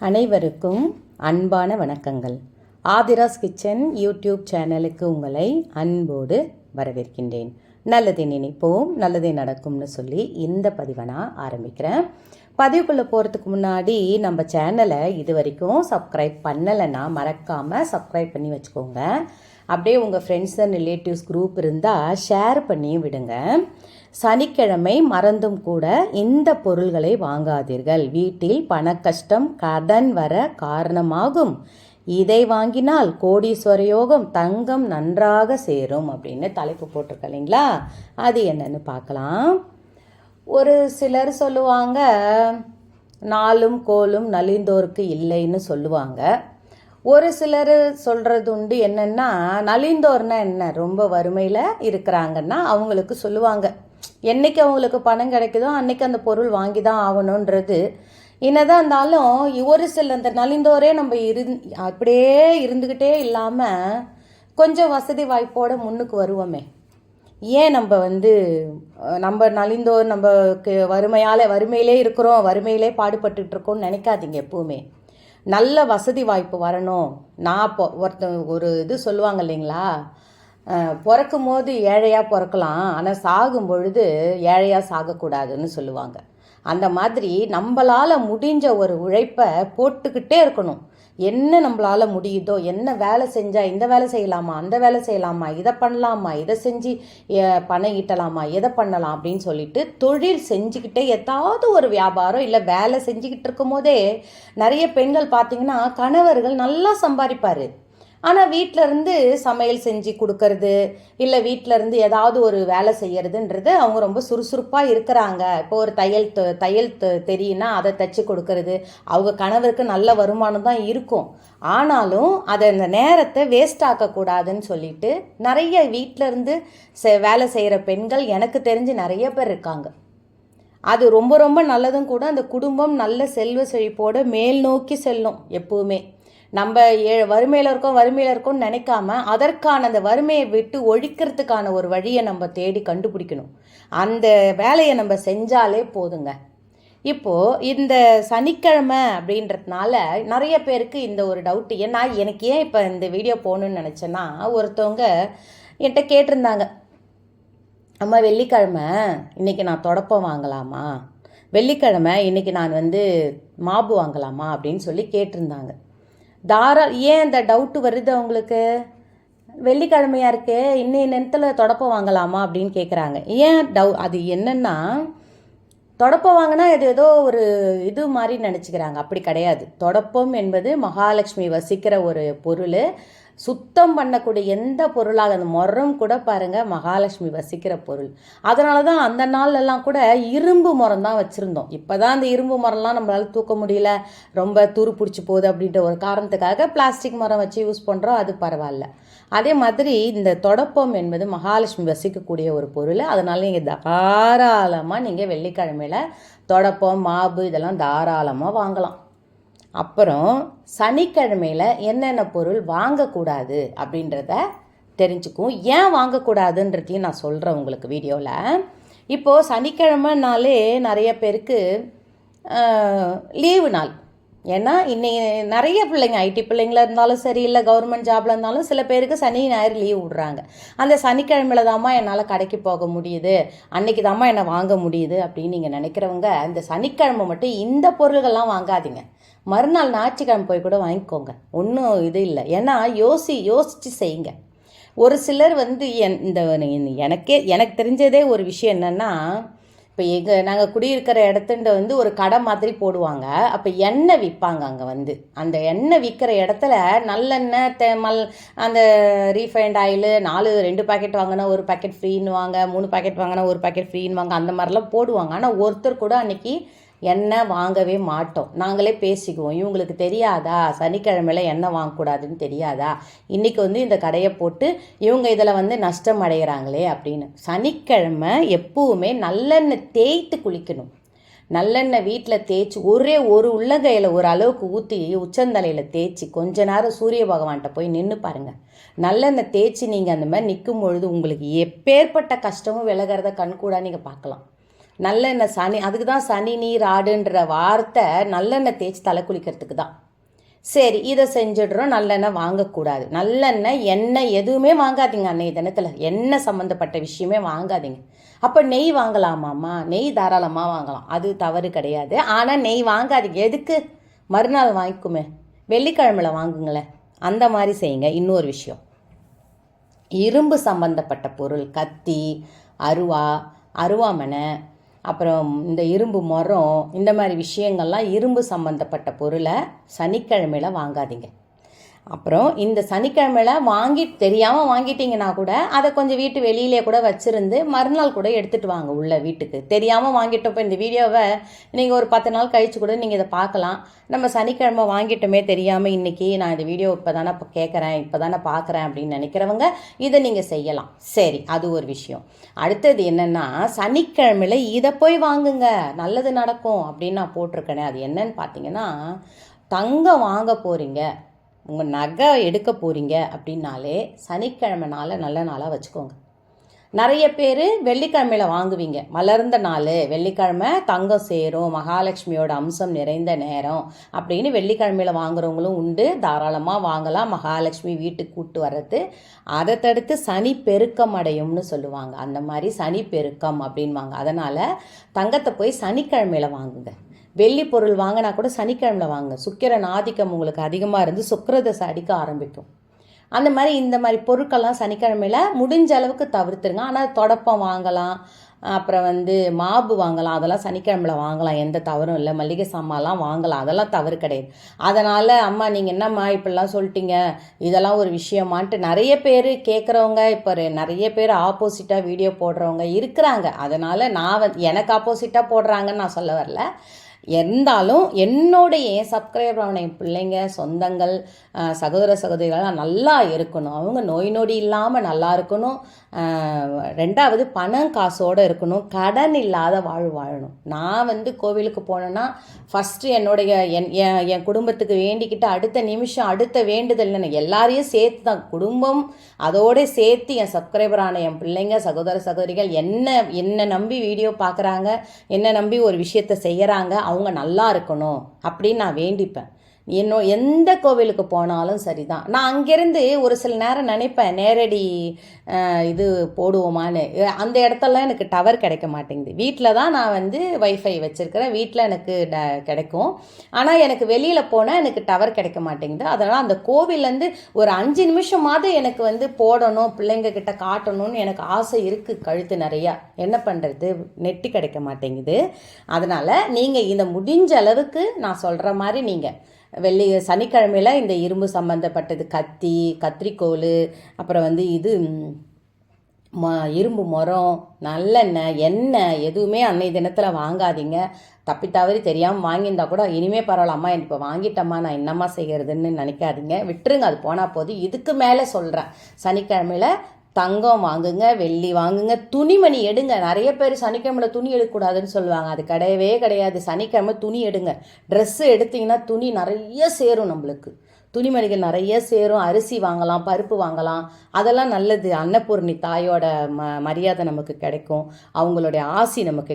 அனைவருக்கும் அன்பான வணக்கங்கள். ஆதிராஸ் கிச்சன் யூடியூப் சேனலுக்கு உங்களை அன்போடு வரவேற்கின்றேன். நல்லதை நினைப்போம் நல்லதே நடக்கும்னு சொல்லி இந்த பதிவை நான் ஆரம்பிக்கிறேன். பதிவுக்குள்ளே போகிறதுக்கு முன்னாடி நம்ம சேனலை இது வரைக்கும் சப்ஸ்கிரைப் பண்ணலைன்னா மறக்காமல் சப்ஸ்கிரைப் பண்ணி வச்சுக்கோங்க. அப்படியே உங்கள் ஃப்ரெண்ட்ஸ் அண்ட் ரிலேட்டிவ்ஸ் குரூப் இருந்தால் ஷேர் பண்ணி விடுங்க. சனிக்கிழமை மறந்தும் கூட இந்த பொருள்களை வாங்காதீர்கள். வீட்டில் பணக்கஷ்டம் கடன் வர காரணமாகும். இதை வாங்கினால் கோடீஸ்வர யோகம் தங்கம் நன்றாக சேரும் அப்படின்னு தலைப்பு போட்டிருக்க இல்லைங்களா? அது என்னன்னு பார்க்கலாம். ஒரு சிலர் சொல்லுவாங்க நாளும் கோலும் நலிந்தோருக்கு இல்லைன்னு சொல்லுவாங்க. ஒரு சிலர் சொல்கிறது உண்டு என்னென்னா நலிந்தோர்னா என்ன? ரொம்ப வறுமையில் இருக்கிறாங்கன்னா அவங்களுக்கு சொல்லுவாங்க. என்னைக்கு அவங்களுக்கு பணம் கிடைக்குதோ அன்னைக்கு அந்த பொருள் வாங்கி தான் ஆகணுன்றது. என்னதான் இருந்தாலும் ஒரு சில அந்த நலிந்தோரே நம்ம இரு அப்படியே இருந்துக்கிட்டே இல்லாமல் கொஞ்சம் வசதி வாய்ப்போட முன்னுக்கு வருவோமே. ஏன் நம்ம வந்து நம்ம நலிந்தோர் நம்ம வறுமையால் வறுமையிலே இருக்கிறோம் வறுமையிலே பாடுபட்டுட்டு இருக்கோம்னு நினைக்காதீங்க எப்பவுமே. நல்ல வசதி வாய்ப்பு வரணும். நான் இப்போ ஒருத்த ஒரு இது சொல்லுவாங்க இல்லைங்களா? பிறக்கும் போது ஏழையாக பிறக்கலாம் ஆனால் சாகும் பொழுது ஏழையாக சாகக்கூடாதுன்னு சொல்லுவாங்க. அந்த மாதிரி நம்மளால் முடிஞ்ச ஒரு உழைப்பை போட்டுக்கிட்டே இருக்கணும். என்ன நம்மளால் முடியுதோ என்ன வேலை செஞ்சால் இந்த வேலை செய்யலாமா அந்த வேலை செய்யலாமா இதை பண்ணலாமா இதை செஞ்சு பணம் ஈட்டலாமா எதை பண்ணலாம் அப்படின்னு சொல்லிட்டு தொழில் செஞ்சுக்கிட்டே ஏதாவது ஒரு வியாபாரம் இல்லை வேலை செஞ்சுக்கிட்டு இருக்கும் போதே நிறைய பெண்கள் பார்த்தீங்கன்னா கணவர்கள் நல்லா சம்பாதிப்பார். ஆனால் வீட்டில் இருந்து சமையல் செஞ்சு கொடுக்கறது இல்லை வீட்டில் இருந்து ஏதாவது ஒரு வேலை செய்யறதுன்றது அவங்க ரொம்ப சுறுசுறுப்பாக இருக்கிறாங்க. இப்போ ஒரு தையல் தையல் தெ- தெரியும்னா அதை தச்சு கொடுக்கறது அவங்க கணவருக்கு நல்ல வருமானம் தான் இருக்கும். ஆனாலும் அதை அந்த நேரத்தை வேஸ்ட் ஆக்கக்கூடாதுன்னு சொல்லிட்டு நிறைய வீட்டில் இருந்து செ- வேலை செய்கிற பெண்கள் எனக்கு தெரிஞ்சு நிறைய பேர் இருக்காங்க. அது ரொம்ப ரொம்ப நல்லதும் கூட அந்த குடும்பம் நல்ல செல்வ செழிப்போடு மேல் நோக்கி செல்லும் எப்பவுமே. நம்ம ஏ வறுமையில் இருக்கோம் வறுமையில் இருக்கோம்னு நினைக்காம அதற்கான அந்த வறுமையை விட்டு ஒழிக்கிறதுக்கான ஒரு வழியை நம்ம தேடி கண்டுபிடிக்கணும். அந்த வேலையை நம்ம செஞ்சாலே போதுங்க. இப்போது இந்த சனிக்கிழமை அப்படின்றதுனால நிறைய பேருக்கு இந்த ஒரு டவுட் ஏன்னா எனக்கு ஏன் இப்போ இந்த வீடியோ போகணுன்னு நினச்சேன்னா ஒருத்தவங்க என்கிட்ட கேட்டிருந்தாங்க. அம்மா வெள்ளிக்கிழமை இன்னைக்கு நான் தொடப்பம் வாங்கலாமா? வெள்ளிக்கிழமை இன்னைக்கு நான் வந்து மாபு வாங்கலாமா? அப்படின்னு சொல்லி கேட்டிருந்தாங்க. தாரா ஏன் இந்த டவுட்டு வருது அவங்களுக்கு? வெள்ளிக்கிழமையாக இருக்கு. இன்னைய நேரத்தில் தொடப்பம் வாங்கலாமா அப்படின்னு கேட்குறாங்க ஏன் டவு அது என்னென்னா தொடப்பம் வாங்கினா இது ஏதோ ஒரு இது மாதிரி நினச்சிக்கிறாங்க. அப்படி கிடையாது. தொடப்பம் என்பது மகாலட்சுமி வசிக்கிற ஒரு பொருள். சுத்தம் பண்ணக்கூடிய எந்த பொருளாக அந்த முறம் கூட பாருங்கள் மகாலட்சுமி வசிக்கிற பொருள். அதனால தான் அந்த நாள்லலாம் கூட இரும்பு முறம் தான் வச்சுருந்தோம். இப்போ தான் அந்த இரும்பு மரம்லாம் நம்மளால் தூக்க முடியல ரொம்ப துரு பிடிச்சி போகுது அப்படின்ற ஒரு காரணத்துக்காக பிளாஸ்டிக் மரம் வச்சு யூஸ் பண்ணுறோம் அது பரவாயில்ல. அதே மாதிரி இந்த தொடப்பம் என்பது மகாலட்சுமி வசிக்கக்கூடிய ஒரு பொருள். அதனால் நீங்கள் தாராளமாக நீங்கள் வெள்ளிக்கிழமையில் தொடப்பம் மாவு இதெல்லாம் தாராளமாக வாங்கலாம். அப்புறம் சனிக்கிழமையில் என்னென்ன பொருள் வாங்கக்கூடாது அப்படின்றத தெரிஞ்சுக்கும் ஏன் வாங்கக்கூடாதுன்றதையும் நான் சொல்கிறேன் உங்களுக்கு வீடியோவில் இப்போது சனிக்கிழமைனாலே நிறைய பேருக்கு லீவு நாள். ஏன்னா இன்னைக்கு நிறைய பிள்ளைங்க ஐடி பிள்ளைங்களா இருந்தாலும் சரி இல்லை கவர்மெண்ட் ஜாப்ல இருந்தாலும் சில பேருக்கு சனி ஞாயிறு லீவ் விட்றாங்க. அந்த சனிக்கிழமையில தாம்மா என்னால் கடைக்கு போக முடியுது. அன்னைக்கு தாம்மா என்னை வாங்க முடியுது அப்படின்னு நீங்கள் நினைக்கிறவங்க இந்த சனிக்கிழமை மட்டும் இந்த பொருள்கள்லாம் வாங்காதீங்க. மறுநாள் ஞாயிற்றுக்கிழமை போய் கூட வாங்கிக்கோங்க. ஒன்றும் இது இல்லை. ஏன்னா யோசி யோசித்து செய்யுங்க. ஒரு சிலர் வந்து என் இந்த எனக்கே எனக்கு தெரிஞ்சதே ஒரு விஷயம் என்னென்னா இப்போ எங்கள் நாங்கள் குடியிருக்கிற இடத்துண்ட வந்து ஒரு கடை மாதிரி போடுவாங்க. அப்போ எண்ணெய் விற்பாங்க அங்கே வந்து. அந்த எண்ணெய் விற்கிற இடத்துல நல்லெண்ணெய் தே மல் அந்த ரீஃபைண்ட் ஆயிலு நாலு ரெண்டு பாக்கெட் வாங்கினா ஒரு பாக்கெட் ஃப்ரீன்னு வாங்க மூணு பாக்கெட் வாங்கினா ஒரு பாக்கெட் ஃப்ரீன்னு வாங்க அந்த மாதிரிலாம் போடுவாங்க. ஆனால் ஒருத்தர் கூட அன்னைக்கு எண்ணெய் வாங்கவே மாட்டோம். நாங்களே பேசிக்குவோம். இவங்களுக்கு தெரியாதா? சனிக்கிழமையில எண்ணெய் வாங்கக்கூடாதுன்னு தெரியாதா? இன்றைக்கி வந்து இந்த கடையை போட்டு இவங்க இதில் வந்து நஷ்டம் அடைகிறாங்களே அப்படின்னு. சனிக்கிழமை எப்போவுமே நல்லெண்ணெய் தேய்த்து குளிக்கணும். நல்லெண்ணெய் வீட்டில் தேய்ச்சி ஒரே ஒரு உள்ளங்கையில் ஒரு அளவுக்கு ஊற்றி உச்சந்தலையில் தேய்ச்சி கொஞ்ச நேரம் சூரிய பகவான்கிட்ட போய் நின்று பாருங்க. நல்லெண்ணெய் தேய்ச்சி நீங்கள் அந்த மாதிரி நிற்கும் பொழுது உங்களுக்கு எப்பேற்பட்ட கஷ்டமும் விலகிறத கண்கூடாக நீங்கள் பார்க்கலாம். நல்லெண்ணெய் சனி அதுக்கு தான் சனி நீர் ஆடுன்ற வார்த்தை நல்லெண்ணெய் தேய்ச்சி தலை குளிக்கிறதுக்கு தான் சரி இதை செஞ்சிடுறோம். நல்லெண்ணெய் வாங்கக்கூடாது. நல்லெண்ணெய் எண்ணெய் எதுவுமே வாங்காதீங்க அன்னைய தினத்தில். எண்ணெய் சம்மந்தப்பட்ட விஷயமே வாங்காதீங்க. அப்போ நெய் வாங்கலாமாம்மா? நெய் தாராளமாக வாங்கலாம். அது தவறு கிடையாது. ஆனால் நெய் வாங்காதீங்க. எதுக்கு? மறுநாள் வாங்கிக்குமே. வெள்ளிக்கிழமையில் வாங்குங்களேன். அந்த மாதிரி செய்யுங்க. இன்னொரு விஷயம். இரும்பு சம்பந்தப்பட்ட பொருள் கத்தி அருவா அருவாமனை அப்புறம் இந்த இரும்பு மரம் இந்த மாதிரி விஷயங்கள்லாம் இரும்பு சம்பந்தப்பட்ட பொருளை சனிக்கிழமையில வாங்காதீங்க. அப்புறம் இந்த சனிக்கிழமையில் வாங்கி தெரியாமல் வாங்கிட்டீங்கன்னா கூட அதை கொஞ்சம் வீட்டு வெளியிலே கூட வச்சுருந்து மறுநாள் கூட எடுத்துகிட்டு வாங்க உள்ள வீட்டுக்கு. தெரியாமல் வாங்கிட்டப்போ இந்த வீடியோவை நீங்கள் ஒரு பத்து நாள் கழித்து கூட நீங்கள் இதை பார்க்கலாம். நம்ம சனிக்கிழமை வாங்கிட்டோமே தெரியாமல் இன்றைக்கி நான் இந்த வீடியோ இப்போ தானே இப்போ கேட்குறேன் இப்போ தானே பார்க்குறேன் அப்படின்னு நினைக்கிறவங்க இதை நீங்கள் செய்யலாம். சரி அது ஒரு விஷயம். அடுத்தது என்னென்னா சனிக்கிழமையில் இதை போய் வாங்குங்க நல்லது நடக்கும் அப்படின்னு நான் போட்டிருக்கேனே. அது என்னன்னு பார்த்தீங்கன்னா தங்கம் வாங்க போகிறீங்க உங்கள் நகை எடுக்க போகிறீங்க அப்படின்னாலே சனிக்கிழமை நாளை நல்ல நாளாக வச்சுக்கோங்க. நிறைய பேர் வெள்ளிக்கிழமையில் வாங்குவீங்க. மலர்ந்த நாள் வெள்ளிக்கிழமை தங்கம் சேரும் மகாலட்சுமியோட அம்சம் நிறைந்த நேரம் அப்படின்னு வெள்ளிக்கிழமையில் வாங்குறவங்களும் உண்டு. தாராளமாக வாங்கலாம். மகாலட்சுமி வீட்டுக்கு கூட்டு வர்றது. அதை தடுத்து சனி பெருக்கம் அடையும்னு சொல்லுவாங்க. அந்த மாதிரி சனி பெருக்கம் அப்படின்வாங்க அதனால் தங்கத்தை போய் சனிக்கிழமையில் வாங்குங்க. வெள்ளி பொருள் வாங்கினா கூட சனிக்கிழமை வாங்க. சுக்கிரன் ஆதிக்கம் உங்களுக்கு அதிகமாக இருந்து சுக்கிரதசை அடிக்க ஆரம்பிக்கும். அந்த மாதிரி இந்த மாதிரி பொருட்கள்லாம் சனிக்கிழமையில் முடிஞ்ச அளவுக்கு தவிர்த்துருங்க. ஆனால் தொடப்பம் வாங்கலாம். அப்புறம் வந்து மாவு வாங்கலாம். அதெல்லாம் சனிக்கிழமையில் வாங்கலாம். எந்த தவறும் இல்லை. மளிகை சாமான்லாம் வாங்கலாம். அதெல்லாம் தவறு கிடையாது. அதனால் அம்மா நீங்கள் என்னம்மா இப்படிலாம் சொல்லிட்டீங்க? இதெல்லாம் ஒரு விஷயமான்ட்டு நிறைய பேர் கேட்குறவங்க இப்போ நிறைய பேர் ஆப்போசிட்டாக வீடியோ போடுறவங்க இருக்கிறாங்க. அதனால் நான் வந்து எனக்கு ஆப்போசிட்டாக போடுறாங்கன்னு நான் சொல்ல வரல. இருந்தாலும் என்னுடைய என் சப்ஸ்கிரைபர் ஆன என் பிள்ளைங்க சொந்தங்கள் சகோதர சகோதரிகள்லாம் நல்லா இருக்கணும். அவங்க நோய் நொடி இல்லாமல் நல்லா இருக்கணும். ரெண்டாவது பணம் காசோடு இருக்கணும். கடன் இல்லாத வாழ் வாழணும். நான் வந்து கோவிலுக்கு போனேன்னா ஃபஸ்ட்டு என்னுடைய என் என் என் குடும்பத்துக்கு வேண்டிக்கிட்டு அடுத்த நிமிஷம் அடுத்த வேண்டுதல் என்ன எல்லாரையும் சேர்த்து தான் குடும்பம் அதோடு சேர்த்து என் சப்ஸ்கிரைபரான என் பிள்ளைங்க சகோதர சகோதரிகள் என்ன என்னை நம்பி வீடியோ பார்க்குறாங்க என்னை நம்பி ஒரு விஷயத்தை செய்கிறாங்க அவங்க நல்லா இருக்கணும் அப்படின்னு நான் வேண்டிப்பேன். என்னோ எந்த கோவிலுக்கு போனாலும் சரிதான். நான் அங்கேருந்து ஒரு சில நேரம் நினைப்பேன் நேரடி இது போடுவோமான்னு. அந்த இடத்தெல்லாம் எனக்கு டவர் கிடைக்க மாட்டேங்குது. வீட்டில் தான் நான் வந்து வைஃபை வச்சுருக்கிறேன். வீட்டில் எனக்கு ட கிடைக்கும். ஆனால் எனக்கு வெளியில் போனால் எனக்கு டவர் கிடைக்க மாட்டேங்குது. அதனால் அந்த கோவில்லேருந்து ஒரு அஞ்சு நிமிஷமாவது எனக்கு வந்து போடணும் பிள்ளைங்கக்கிட்ட காட்டணும்னு எனக்கு ஆசை இருக்குது கழுத்து நிறையா. என்ன பண்ணுறது நெட்டு கிடைக்க மாட்டேங்குது. அதனால் நீங்கள் இதை முடிஞ்ச அளவுக்கு நான் சொல்கிற மாதிரி நீங்கள் வெள்ளி சனிக்கிழமையில் இந்த இரும்பு சம்மந்தப்பட்டது கத்தி கத்திரிக்கோல் அப்புறம் வந்து இது ம இரும்பு மரம் நல்லெண்ணெய் எண்ணெய் எதுவுமே அன்னை தினத்தில் வாங்காதீங்க. தப்பி தவறி தெரியாமல் வாங்கியிருந்தா கூட இனிமே பரவாயில்லம்மா இப்போ வாங்கிட்டம்மா நான் என்னம்மா செய்கிறதுன்னு நினைக்காதீங்க. விட்டுருங்க அது போனால் போது இதுக்கு மேலே சொல்கிறேன் சனிக்கிழமையில் தங்கம் வாங்குங்க வெள்ளி வாங்குங்க துணிமணி எடுங்க. நிறைய பேர் சனிக்கிழமையில் துணி எடுக்கக்கூடாதுன்னு சொல்லுவாங்க. அது கிடையவே கிடையாது. சனிக்கிழமை துணி எடுங்க. ட்ரெஸ்ஸு எடுத்திங்கன்னா துணி நிறைய சேரும் நம்மளுக்கு. துணிமணிகள் நிறைய சேரும். அரிசி வாங்கலாம் பருப்பு வாங்கலாம். அதெல்லாம் நல்லது. அன்னபூர்ணி தாயோட ம மரியாதை நமக்கு கிடைக்கும். அவங்களுடைய ஆசி நமக்கு